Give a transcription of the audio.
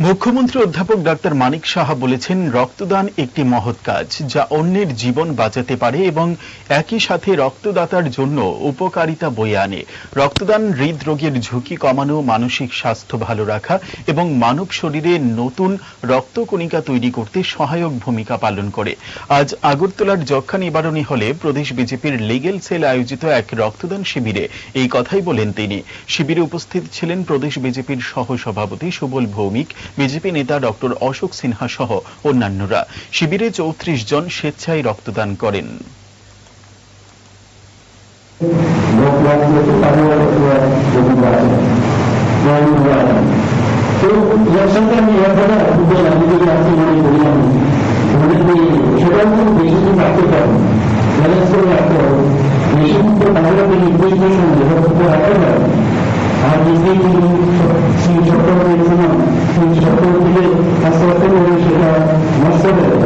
মুখ্যমন্ত্রী অধ্যাপক ডাক্তার মানিক সাহা বলেছেন, রক্তদান একটি মহৎ কাজ যা অন্যের জীবন বাঁচাতে পারে এবং একই সাথে রক্তদাতার জন্য উপকারিতা বয়ে আনে। রক্তদান হৃদরোগের ঝুঁকি কমানো, মানসিক স্বাস্থ্য ভালো রাখা এবং মানব শরীরে নতুন রক্তকণিকা তৈরি করতে সহায়ক ভূমিকা পালন করে। আজ আগরতলার যক্ষা নিবারণী হলে প্রদেশ বিজেপির লিগেল সেল আয়োজিত এক রক্তদান শিবিরে এই কথাই বলেন তিনি। শিবিরে উপস্থিত ছিলেন প্রদেশ বিজেপির সহ সভাপতি সুবল ভৌমিক বিজেপি নেতা ডক্টর অশোক সিনহা সহ অন্যান্যরা। শিবিরে চৌত্রিশ জন স্বেচ্ছায় রক্তদান করেন। তো